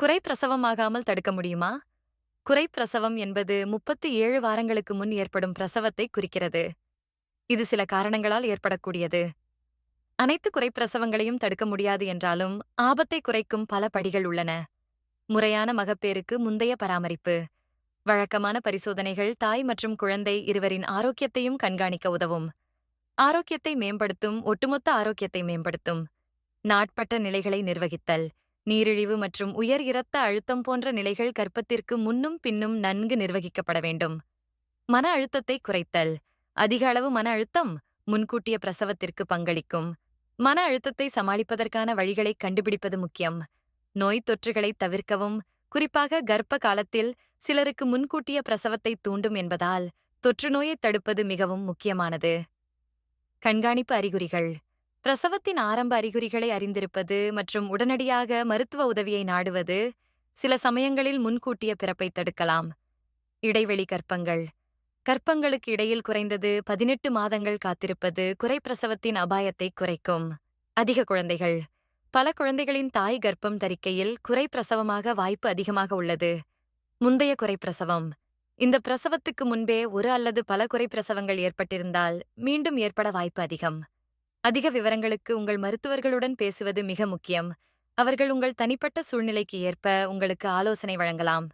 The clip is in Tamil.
குறை பிரசவமாகாமல் தடுக்க முடியுமா? குறை பிரசவம் என்பது முப்பத்து ஏழு வாரங்களுக்கு முன் ஏற்படும் பிரசவத்தை குறிக்கிறது. இது சில காரணங்களால் ஏற்படக்கூடியது. அனைத்து குறைப்பிரசவங்களையும் தடுக்க முடியாது என்றாலும் ஆபத்தை குறைக்கும் பல படிகள் உள்ளன. முறையான மகப்பேருக்கு முந்தைய பராமரிப்பு. வழக்கமான பரிசோதனைகள் தாய் மற்றும் குழந்தை இருவரின் ஆரோக்கியத்தையும் கண்காணிக்க உதவும். ஆரோக்கியத்தை மேம்படுத்தும் ஒட்டுமொத்த ஆரோக்கியத்தை மேம்படுத்தும். நாட்பட்ட நிலைகளை நிர்வகித்தல். நீரிழிவு மற்றும் உயர் இரத்த அழுத்தம் போன்ற நிலைகள் கர்ப்பத்திற்கு முன்னும் பின்னும் நன்கு நிர்வகிக்கப்பட வேண்டும். மன அழுத்தத்தை குறைத்தல். அதிக அளவு மன அழுத்தம் முன்கூட்டிய பிரசவத்திற்கு பங்களிக்கும். மன அழுத்தத்தை சமாளிப்பதற்கான வழிகளை கண்டுபிடிப்பது முக்கியம். நோய் தொற்றுகளை தவிர்க்கவும். குறிப்பாக கர்ப்ப காலத்தில் சிலருக்கு முன்கூட்டிய பிரசவத்தை தூண்டும் என்பதால் தொற்றுநோயை தடுப்பது மிகவும் முக்கியமானது. கண்காணிப்பு அறிகுறிகள். பிரசவத்தின் ஆரம்ப அறிகுறிகளை அறிந்திருப்பது மற்றும் உடனடியாக மருத்துவ உதவியை நாடுவது சில சமயங்களில் முன்கூட்டிய பிறப்பை தடுக்கலாம். இடைவெளி கற்பங்கள். கற்பங்களுக்கு இடையில் குறைந்தது பதினெட்டு மாதங்கள் காத்திருப்பது குறைப்பிரசவத்தின் அபாயத்தை குறைக்கும். அதிக குழந்தைகள். பல குழந்தைகளின் தாய் கர்ப்பம் தரிக்கையில் குறைப்பிரசவமாக வாய்ப்பு அதிகமாக உள்ளது. முந்தைய குறைப்பிரசவம் இந்த பிரசவத்துக்கு முன்பே ஒரு அல்லது பல குறைப்பிரசவங்கள் ஏற்பட்டிருந்தால் மீண்டும் ஏற்பட வாய்ப்பு அதிகம். அதிக விவரங்களுக்கு உங்கள் மருத்துவர்களுடன் பேசுவது மிக முக்கியம். அவர்கள் உங்கள் தனிப்பட்ட சூழ்நிலைக்கு ஏற்ப உங்களுக்கு ஆலோசனை வழங்கலாம்.